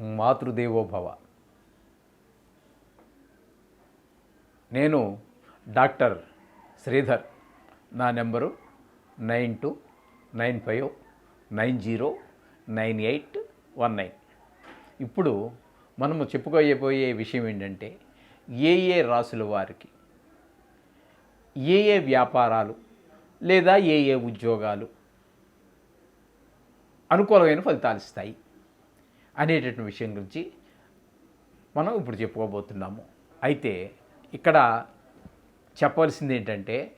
మాతృదేవోభవ. నేను డాక్టర్ శ్రీధర్ నా number nine two nine five nine zero nine eight one nine. ఇప్పుడు మనము చెప్పుకోయబోయే విషయం ఏంటంటే ఏ ఏ రాసుల వారికి ఏ ఏ వ్యాపారాలు లేదా ఏ ఏ ఉద్యోగాలు అనుకూలమైన ఫలితాలు ఇస్తాయి? అనేటటువంటి విషయం గురించి మనం ఇప్పుడు చెప్పుకోబోతున్నాము. అయితే ఇక్కడ చెప్పవలసింది ఏంటంటే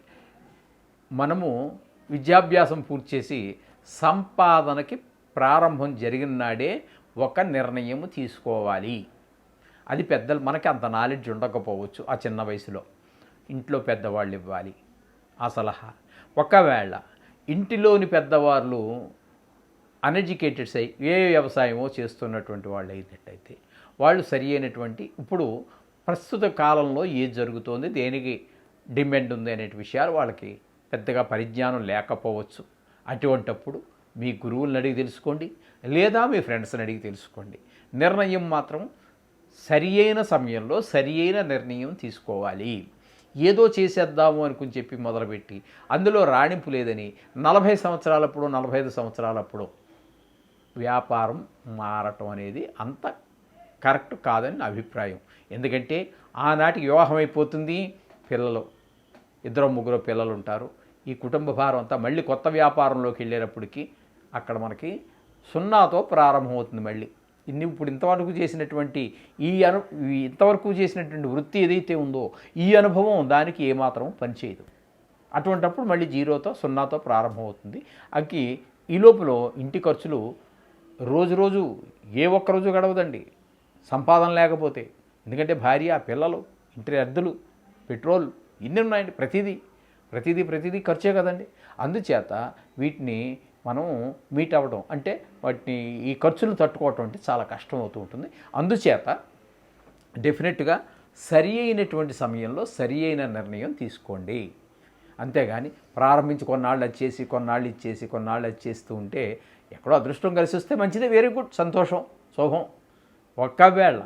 మనము విద్యాభ్యాసం పూర్తి చేసి సంపాదనకి ప్రారంభం జరిగిన నాడే ఒక నిర్ణయం తీసుకోవాలి. అది పెద్దలు మనకి అంత నాలెడ్జ్ ఉండకపోవచ్చు ఆ చిన్న వయసులో. ఇంట్లో పెద్దవాళ్ళు ఇవ్వాలి. ఆ సలహా. ఒకవేళ ఇంటిలోని పెద్దవాళ్ళు అన్ఎడ్యుకేటెడ్స్ అయి ఏ వ్యవసాయమో చేస్తున్నటువంటి వాళ్ళు అయినట్టయితే వాళ్ళు సరి అయినటువంటి ఇప్పుడు ప్రస్తుత కాలంలో ఏది జరుగుతోంది దేనికి డిమాండ్ ఉంది అనే విషయాలు వాళ్ళకి పెద్దగా పరిజ్ఞానం లేకపోవచ్చు. అటువంటప్పుడు మీ గురువులను అడిగి తెలుసుకోండి లేదా మీ ఫ్రెండ్స్ని అడిగి తెలుసుకోండి. నిర్ణయం మాత్రం సరి అయిన సమయంలో సరి అయిన నిర్ణయం తీసుకోవాలి. ఏదో చేసేద్దాము అనుకుని చెప్పి మొదలుపెట్టి అందులో రాణింపు లేదని నలభై సంవత్సరాలప్పుడు నలభై ఐదు సంవత్సరాలప్పుడు వ్యాపారం మారటం అనేది అంత కరెక్ట్ కాదని నా అభిప్రాయం. ఎందుకంటే ఆనాటికి వివాహం అయిపోతుంది పిల్లలు ఇద్దరు ముగ్గురు పిల్లలు ఉంటారు. ఈ కుటుంబ భారం అంతా మళ్ళీ కొత్త వ్యాపారంలోకి వెళ్ళేటప్పటికి అక్కడ మనకి సున్నాతో ప్రారంభమవుతుంది మళ్ళీ. ఇన్ని ఇప్పుడు ఇంతవరకు చేసినటువంటి ఈ అను ఇంతవరకు చేసినటువంటి వృత్తి ఏదైతే ఉందో ఈ అనుభవం దానికి ఏమాత్రం పనిచేయదు. అటువంటప్పుడు మళ్ళీ జీరోతో సున్నాతో ప్రారంభమవుతుంది అకి ఈ లోపల ఇంటి ఖర్చులు రోజు రోజు ఏ ఒక్క రోజు గడవదండి. సంపాదన లేకపోతే. ఎందుకంటే భార్య పిల్లలు ఇంటి అద్దెలు పెట్రోల్ ఇన్ని ఉన్నాయండి ప్రతిదీ. ప్రతిదీ ప్రతిదీ ఖర్చే కదండి. అందుచేత వీటిని మనం మీట్ అవ్వడం అంటే వాటిని ఈ ఖర్చులను తట్టుకోవటం అంటే చాలా కష్టం అవుతూ ఉంటుంది. అందుచేత డెఫినెట్గా సరి అయినటువంటి సమయంలో సరి అయిన నిర్ణయం తీసుకోండి. అంతేగాని ప్రారంభించి కొన్నాళ్ళు వచ్చేసి కొన్నాళ్ళు ఇచ్చేసి కొన్నాళ్ళు వచ్చేస్తూ ఉంటే ఎక్కడో అదృష్టం కలిసి వస్తే మంచిదే వెరీ గుడ్ సంతోషం శుభం. ఒక్కవేళ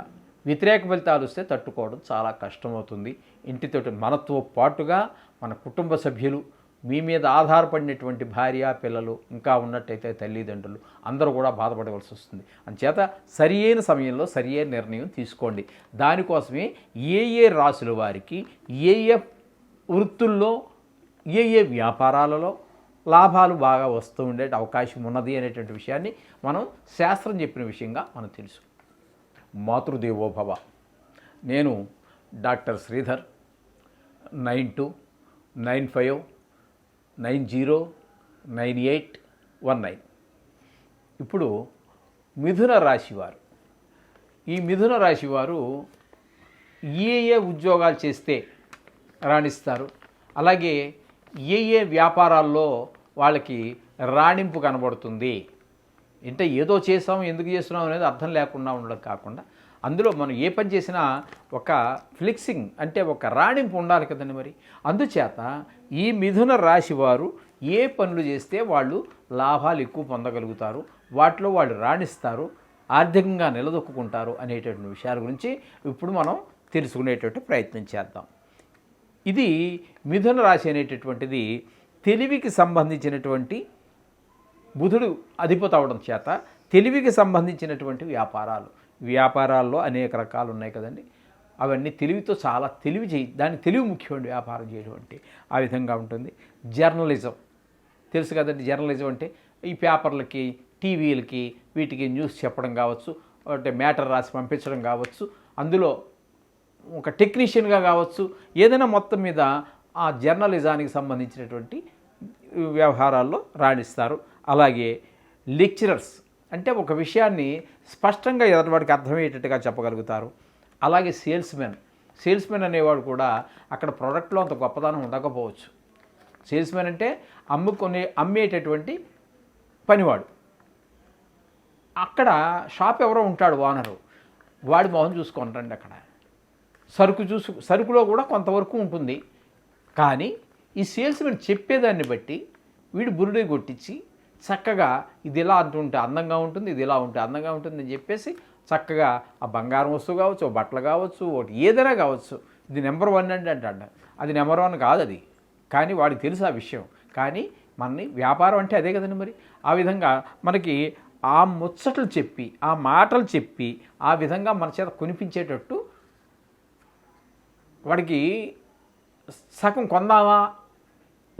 వ్యతిరేక ఫలితాలు వస్తే తట్టుకోవడం చాలా కష్టమవుతుంది. ఇంటితోటి మనతో పాటుగా మన కుటుంబ సభ్యులు మీ మీద ఆధారపడినటువంటి భార్య పిల్లలు ఇంకా ఉన్నట్టయితే తల్లిదండ్రులు అందరూ కూడా బాధపడవలసి వస్తుంది. అంచేత సరి అయిన సమయంలో సరి అయిన నిర్ణయం తీసుకోండి. దానికోసమే ఏ ఏ రాసుల వారికి ఏ ఏ వృత్తుల్లో ఏ ఏ వ్యాపారాలలో లాభాలు బాగా వస్తూ ఉండే అవకాశం ఉన్నది అనేటువంటి విషయాన్ని మనం శాస్త్రం చెప్పిన విషయంగా మనం తెలుసు. మాతృదేవోభవ. నేను doctor Sridhar nine two nine five nine zero nine eight one nine. ఇప్పుడు మిథున రాశివారు ఈ మిథున రాశి వారు ఏ ఏ ఉద్యోగాలు చేస్తే రాణిస్తారు? అలాగే ఏ ఏ వ్యాపారాల్లో వాళ్ళకి రాణింపు కనబడుతుంది? అంటే ఏదో చేసాం ఎందుకు చేస్తున్నాం అనేది అర్థం లేకుండా ఉండడం కాకుండా అందులో మనం ఏ పని చేసినా ఒక ఫ్లిక్సింగ్ అంటే ఒక రాణింపు ఉండాలి కదండి మరి. అందుచేత ఈ మిథున రాశి వారు ఏ పనులు చేస్తే వాళ్ళు లాభాలు ఎక్కువ పొందగలుగుతారు వాటిలో వాళ్ళు రాణిస్తారు ఆర్థికంగా నిలదొక్కుంటారు అనేటటువంటి విషయాల గురించి ఇప్పుడు మనం తెలుసుకునేటటువంటి ప్రయత్నం చేద్దాం. ఇది మిథున రాశి అనేటటువంటిది తెలివికి సంబంధించినటువంటి బుధుడు అధిపతి అవడం చేత తెలివికి సంబంధించినటువంటి వ్యాపారాలు. వ్యాపారాల్లో అనేక రకాలు ఉన్నాయి కదండి. అవన్నీ తెలివితో చాలా తెలివి చేయి దాని తెలివి ముఖ్యమండి వ్యాపారం చేయడం అంటే ఆ విధంగా ఉంటుంది. జర్నలిజం. తెలుసు కదండి జర్నలిజం అంటే ఈ పేపర్లకి టీవీలకి వీటికి న్యూస్ చెప్పడం కావచ్చు అంటే మ్యాటర్ రాసి పంపించడం కావచ్చు. అందులో ఒక టెక్నీషియన్గా కావచ్చు ఏదైనా మొత్తం మీద ఆ జర్నలిజానికి సంబంధించినటువంటి వ్యవహారాల్లో రాణిస్తారు. అలాగే లెక్చరర్స్ అంటే ఒక విషయాన్ని స్పష్టంగా ఎదటివాడికి అర్థమయ్యేటట్టుగా చెప్పగలుగుతారు. అలాగే సేల్స్మెన్ సేల్స్మెన్ అనేవాడు కూడా అక్కడ ప్రోడక్ట్లో అంత గొప్పదనం ఉండకపోవచ్చు. సేల్స్మెన్ అంటే అమ్ముకొని అమ్మేటటువంటి పనివాడు. అక్కడ షాప్ ఎవరో ఉంటాడు ఓనరు వాడి మొహం చూసుకుంటాండి అక్కడ. సరుకు చూసు సరుకులో కూడా కొంతవరకు ఉంటుంది. కానీ ఈ సేల్స్మెన్ చెప్పేదాన్ని బట్టి వీడు బురుడే కొట్టించి చక్కగా ఇది ఇలా అంటుంటే అందంగా ఉంటుంది ఇది ఇలా ఉంటే అందంగా ఉంటుంది అని చెప్పేసి చక్కగా ఆ బంగారం వస్తువు కావచ్చు ఓ బట్టలు కావచ్చు ఒకటి ఏదైనా కావచ్చు ఇది నెంబర్ వన్ అండి అంటాడు. అది నెంబర్ వన్ కాదు అది. కానీ వాడికి తెలుసు ఆ విషయం. కానీ మనని వ్యాపారం అంటే అదే కదండి మరి. ఆ విధంగా మనకి ఆ ముచ్చట్లు చెప్పి ఆ మాటలు చెప్పి ఆ విధంగా మన చేత కొనిపించేటట్టు వాడికి సగం కొందామా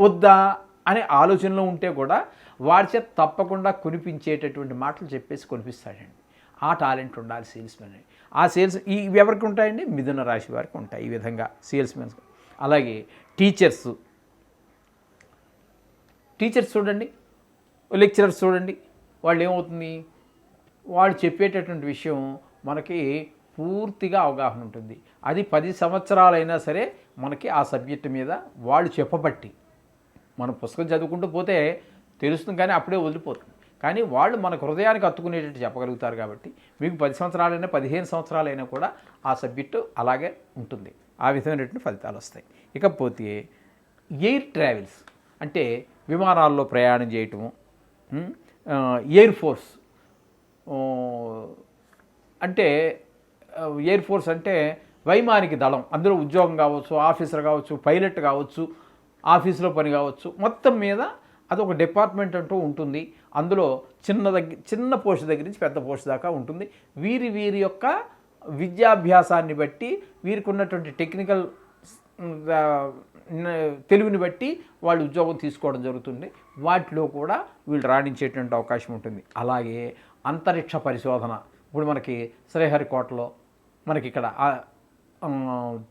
వద్దా అనే ఆలోచనలో ఉంటే కూడా వాడి చేత తప్పకుండా కొనిపించేటటువంటి మాటలు చెప్పేసి కొనిపిస్తాడండి. ఆ టాలెంట్ ఉండాలి సేల్స్మెన్. ఆ సేల్స్ ఈ ఇవి ఎవరికి ఉంటాయండి? మిథున రాశి వారికి ఉంటాయి ఈ విధంగా సేల్స్మెన్. అలాగే టీచర్స్. టీచర్స్ చూడండి లెక్చరర్స్ చూడండి. వాళ్ళు ఏమవుతుంది వాళ్ళు చెప్పేటటువంటి విషయం మనకి పూర్తిగా అవగాహన ఉంటుంది. అది పది సంవత్సరాలైనా సరే మనకి ఆ సబ్జెక్టు మీద వాళ్ళు చెప్పబట్టి మనం పుస్తకం చదువుకుంటూ పోతే తెలుస్తుంది కానీ అప్పుడే వదిలిపోతుంది. కానీ వాళ్ళు మన హృదయానికి అత్తుకునేటట్టు చెప్పగలుగుతారు కాబట్టి మీకు పది సంవత్సరాలైనా పదిహేను సంవత్సరాలైనా కూడా ఆ సబ్జెక్టు అలాగే ఉంటుంది. ఆ విధమైనటువంటి ఫలితాలు వస్తాయి. ఇకపోతే ఎయిర్ ట్రావెల్స్ అంటే విమానాల్లో ప్రయాణం చేయటము ఎయిర్ ఫోర్స్ అంటే ఎయిర్ ఫోర్స్ అంటే వైమానిక దళం. అందులో ఉద్యోగం కావచ్చు ఆఫీసర్ కావచ్చు పైలట్ కావచ్చు ఆఫీసులో పని కావచ్చు. మొత్తం మీద అదొక డిపార్ట్మెంట్ అంటూ ఉంటుంది. అందులో చిన్న దగ్గర చిన్న పోస్ట్ దగ్గర నుంచి పెద్ద పోస్ట్ దాకా ఉంటుంది. వీరి వీరి యొక్క విద్యాభ్యాసాన్ని బట్టి వీరికి ఉన్నటువంటి టెక్నికల్ తెలివిని బట్టి వాళ్ళు ఉద్యోగం తీసుకోవడం జరుగుతుంది. వాటిలో కూడా వీళ్ళు రాణించేటువంటి అవకాశం ఉంటుంది. అలాగే అంతరిక్ష పరిశోధన. ఇప్పుడు మనకి శ్రీహరికోటలో మనకి ఇక్కడ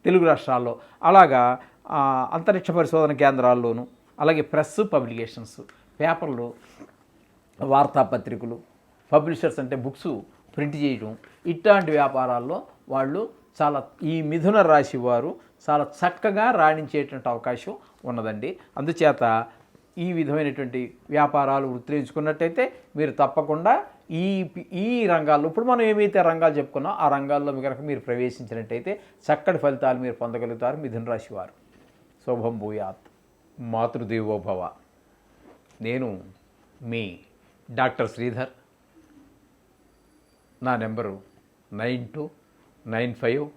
తెలుగు రాష్ట్రాల్లో. అలాగా అంతరిక్ష పరిశోధన కేంద్రాల్లోనూ అలాగే ప్రెస్ పబ్లికేషన్స్ పేపర్లు వార్తాపత్రికలు పబ్లిషర్స్ అంటే బుక్స్ ప్రింట్ చేయడం ఇట్లాంటి వ్యాపారాల్లో వాళ్ళు చాలా ఈ మిథున రాశి వారు చాలా చక్కగా రాణించేటువంటి అవకాశం ఉన్నదండి. అందుచేత ఈ విధమైనటువంటి వ్యాపారాలు వృత్తులు మీరు తప్పకుండా ఈ ఈ రంగాల్లో ఇప్పుడు మనం ఏమైతే రంగాలు చెప్పుకున్నా ఆ రంగాల్లో కనుక మీరు ప్రవేశించినట్టయితే చక్కటి ఫలితాలు మీరు పొందగలుగుతారు మిథున రాశి వారు. శుభం భూయాత్. మాతృదేవోభవ. నేను మీ డాక్టర్ శ్రీధర్. నా number nine two nine five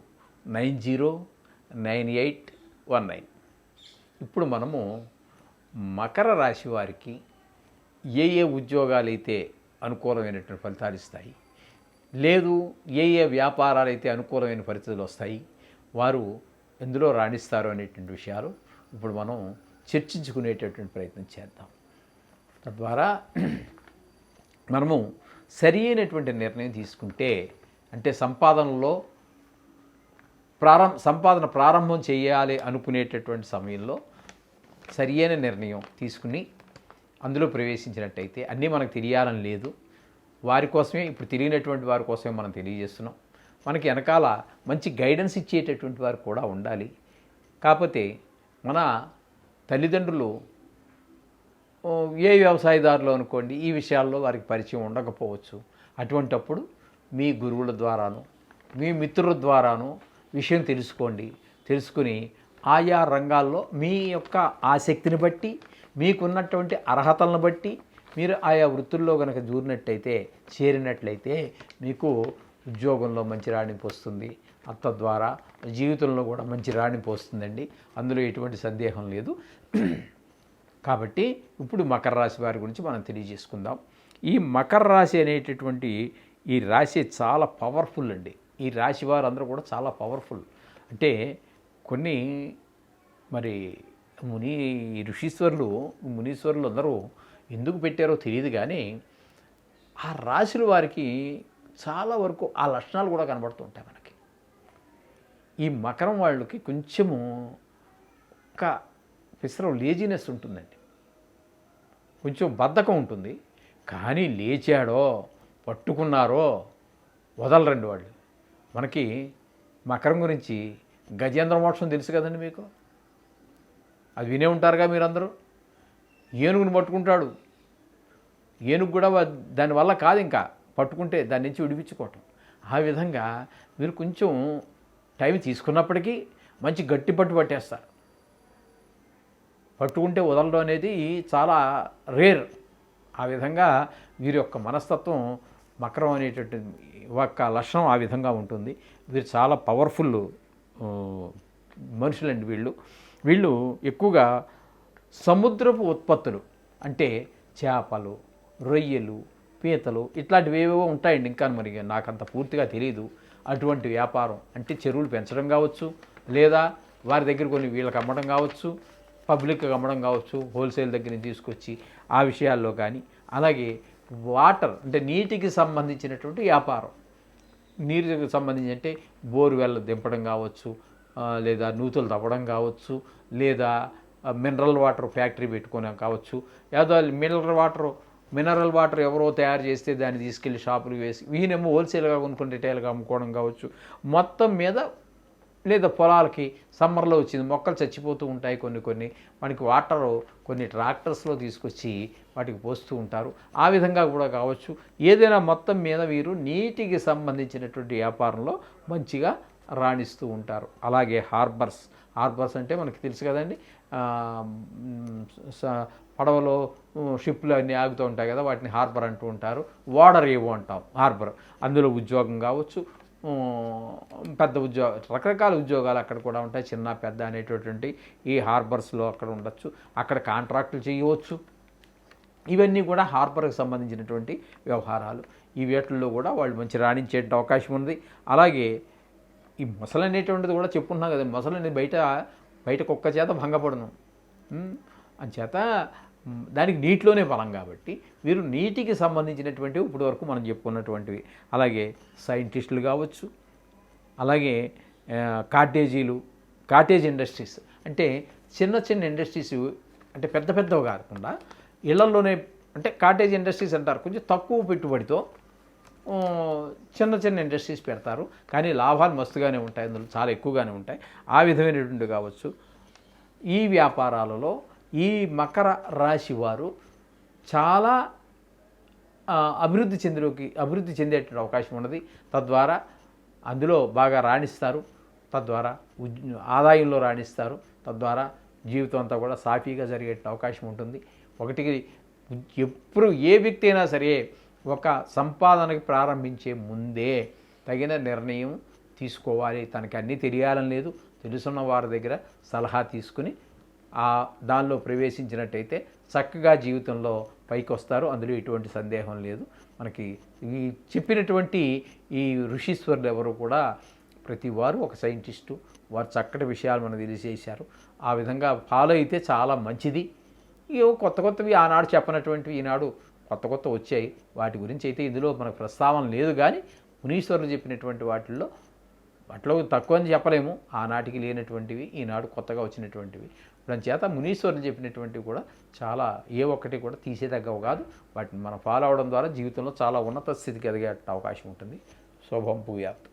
nine zero nine eight one nine. ఇప్పుడు మనము మకర రాశి వారికి ఏ ఏ ఉద్యోగాలు అయితే అనుకూలమైనటువంటి ఫలితాలు ఇస్తాయి. లేదు ఏ ఏ వ్యాపారాలు అయితే అనుకూలమైన పరిస్థితులు వస్తాయి వారు ఎందులో రాణిస్తారు అనేటువంటి విషయాలు ఇప్పుడు మనం చర్చించుకునేటటువంటి ప్రయత్నం చేద్దాం. తద్వారా మనము సరి అయినటువంటి నిర్ణయం తీసుకుంటే అంటే సంపాదనలో ప్రారంభ సంపాదన ప్రారంభం చేయాలి అనుకునేటటువంటి సమయంలో సరియైన నిర్ణయం తీసుకుని అందులో ప్రవేశించినట్టయితే అన్నీ మనకు తెలియాలని లేదు. వారి కోసమే ఇప్పుడు తెలియనటువంటి వారి కోసమే మనం తెలియజేస్తున్నాం. మనకి వెనకాల మంచి గైడెన్స్ ఇచ్చేటటువంటి వారు కూడా ఉండాలి. కాకపోతే మన తల్లిదండ్రులు ఏ వ్యవసాయదారులు అనుకోండి ఈ విషయాల్లో వారికి పరిచయం ఉండకపోవచ్చు. అటువంటప్పుడు మీ గురువుల ద్వారాను మీ మిత్రుల ద్వారాను విషయం తెలుసుకోండి. తెలుసుకుని ఆయా రంగాల్లో మీ యొక్క ఆసక్తిని బట్టి మీకున్నటువంటి అర్హతలను బట్టి మీరు ఆయా వృత్తుల్లో కనుక దూరినట్టయితే చేరినట్లయితే మీకు ఉద్యోగంలో మంచి రాణింపు వస్తుంది. తద్వారా జీవితంలో కూడా మంచి రాణింపు వస్తుందండి. అందులో ఎటువంటి సందేహం లేదు. కాబట్టి ఇప్పుడు మకర రాశి వారి గురించి మనం తెలియజేసుకుందాం. ఈ మకర రాశి అనేటటువంటి ఈ రాశి చాలా పవర్ఫుల్ అండి. ఈ రాశి వారు అందరూ కూడా చాలా పవర్ఫుల్. అంటే కొన్ని మరి ముని ఋషీశ్వరులు మునీశ్వరులు అందరూ ఎందుకు పెట్టారో తెలియదు కానీ ఆ రాశుల వారికి చాలా వరకు ఆ లక్షణాలు కూడా కనబడుతూ ఉంటాయి మనకి. ఈ మకరం వాళ్ళకి కొంచెము ఒక పిసరం లేజినెస్ ఉంటుందండి. కొంచెం బద్ధకం ఉంటుంది. కానీ లేచాడో పట్టుకున్నారో వదలరండి వాళ్ళు. మనకి మకరం గురించి గజేంద్ర మోక్షం తెలుసు కదండి మీకు? అది వినే ఉంటారుగా మీరందరూ? ఏనుగును పట్టుకుంటాడు. ఏనుగు కూడా దానివల్ల కాదు ఇంకా. పట్టుకుంటే దాని నుంచి విడిపించుకోవటం. ఆ విధంగా మీరు కొంచెం టైం తీసుకున్నప్పటికీ మంచి గట్టి పట్టు పట్టేస్తారు. పట్టుకుంటే వదలడం అనేది చాలా రేర్. ఆ విధంగా వీరి యొక్క మనస్తత్వం మకరం అనేటటువంటి ఒక లక్షణం ఆ విధంగా ఉంటుంది. వీరు చాలా పవర్ఫుల్ మనుషులండి వీళ్ళు. వీళ్ళు ఎక్కువగా సముద్రపు ఉత్పత్తులు అంటే చేపలు రొయ్యలు పీతలు ఇట్లాంటివి ఏవేవో ఉంటాయండి ఇంకా మరి నాకు అంత పూర్తిగా తెలియదు అటువంటి వ్యాపారం అంటే చెరువులు పెంచడం కావచ్చు లేదా వారి దగ్గర కొన్ని వీళ్ళకి అమ్మడం కావచ్చు పబ్లిక్కి అమ్మడం కావచ్చు హోల్సేల్ దగ్గర నుంచి తీసుకొచ్చి ఆ విషయాల్లో కానీ. అలాగే వాటర్ అంటే నీటికి సంబంధించినటువంటి వ్యాపారం. నీరుకి సంబంధించి అంటే బోర్వెల్ దింపడం కావచ్చు లేదా నూతులు తవ్వడం కావచ్చు లేదా మినరల్ వాటర్ ఫ్యాక్టరీ పెట్టుకోవడం కావచ్చు. ఏదో మినరల్ వాటర్ మినరల్ వాటర్ ఎవరో తయారు చేస్తే దాన్ని తీసుకెళ్ళి షాపులు వేసి వీనేమో హోల్సేల్గా కొనుక్కుని రిటైల్గా అమ్ముకోవడం కావచ్చు. మొత్తం మీద లేదా పొలాలకి సమ్మర్లో వచ్చింది మొక్కలు చచ్చిపోతూ ఉంటాయి కొన్ని కొన్ని. మనకి వాటర్ కొన్ని ట్రాక్టర్స్లో తీసుకొచ్చి వాటికి పోస్తూ ఉంటారు. ఆ విధంగా కూడా కావచ్చు. ఏదైనా మొత్తం మీద వీరు నీటికి సంబంధించినటువంటి వ్యాపారంలో మంచిగా రాణిస్తూ ఉంటారు. అలాగే హార్బర్స్ హార్బర్స్ అంటే మనకి తెలుసు కదండి పడవలో షిప్లు అన్నీ ఆగుతూ ఉంటాయి కదా వాటిని హార్బర్ అంటూ ఉంటారు. వాడర్ ఏవో అంటాం హార్బర్. అందులో ఉద్యోగం కావచ్చు పెద్ద ఉద్యోగ రకరకాల ఉద్యోగాలు అక్కడ కూడా ఉంటాయి చిన్న పెద్ద అనేటటువంటి ఈ హార్బర్స్లో అక్కడ ఉండొచ్చు. అక్కడ కాంట్రాక్టులు చేయవచ్చు. ఇవన్నీ కూడా హార్బర్కి సంబంధించినటువంటి వ్యవహారాలు. ఈ వేటల్లో కూడా వాళ్ళు మంచి రాణించే అవకాశం ఉంది. అలాగే ఈ మొసలు అనేటువంటిది కూడా చెప్పుకున్నాం కదా మొసలు అనేది బయట బయట కుక్క చేత భంగపడను. అంచేత దానికి నీటిలోనే బలం కాబట్టి వీరు నీటికి సంబంధించినటువంటివి ఇప్పటి వరకు మనం చెప్పుకున్నటువంటివి. అలాగే సైంటిస్టులు కావచ్చు అలాగే కాటేజీలు కాటేజ్ ఇండస్ట్రీస్. అంటే చిన్న చిన్న ఇండస్ట్రీస్ అంటే పెద్ద పెద్దవి కాకుండా ఇళ్ళలోనే అంటే కాటేజ్ ఇండస్ట్రీస్ అంటారు కొంచెం తక్కువ పెట్టుబడితో చిన్న చిన్న ఇండస్ట్రీస్ పెడతారు. కానీ లాభాలు మస్తుగానే ఉంటాయి. అందులో చాలా ఎక్కువగానే ఉంటాయి. ఆ విధమైనటువంటి కావచ్చు. ఈ వ్యాపారాలలో ఈ మకర రాశి వారు చాలా అభివృద్ధి చెందులోకి అభివృద్ధి చెందేటువంటి అవకాశం ఉన్నది. తద్వారా అందులో బాగా రాణిస్తారు. తద్వారా ఆదాయంలో రాణిస్తారు. తద్వారా జీవితం అంతా కూడా సాఫీగా జరిగే అవకాశం ఉంటుంది. ఒకటికి ఎప్పుడు ఏ వ్యక్తి అయినా సరే ఒక సంపాదనకి ప్రారంభించే ముందే తగిన నిర్ణయం తీసుకోవాలి. తనకి అన్నీ తెలియాలని లేదు. తెలుసున్న వారి దగ్గర సలహా తీసుకుని ఆ దానిలో ప్రవేశించినట్టయితే చక్కగా జీవితంలో పైకి వస్తారు అందులో ఎటువంటి సందేహం లేదు. మనకి ఈ చెప్పినటువంటి ఈ ఋషీశ్వరులు ఎవరు కూడా ప్రతి వారు ఒక సైంటిస్టు. వారు చక్కటి విషయాలు మనకు తెలియజేశారు. ఆ విధంగా ఫాలో అయితే చాలా మంచిది. ఇవో కొత్త కొత్తవి ఆనాడు చెప్పనటువంటివి ఈనాడు కొత్త కొత్త వచ్చాయి. వాటి గురించి అయితే ఇందులో మనకు ప్రస్తావన లేదు కానీ మునీశ్వరులు చెప్పినటువంటి వాటిల్లో వాటిలో తక్కువ అని చెప్పలేము. ఆనాటికి లేనటువంటివి ఈనాడు కొత్తగా వచ్చినటువంటివి. దాని చేత మునీశ్వరులు చెప్పినటువంటివి కూడా చాలా ఏ ఒక్కటి కూడా తీసేదగ్గవు కాదు. వాటిని మనం ఫాలో అవడం ద్వారా జీవితంలో చాలా ఉన్నత స్థితికి ఎదిగే అవకాశం ఉంటుంది. శుభం పూయాత్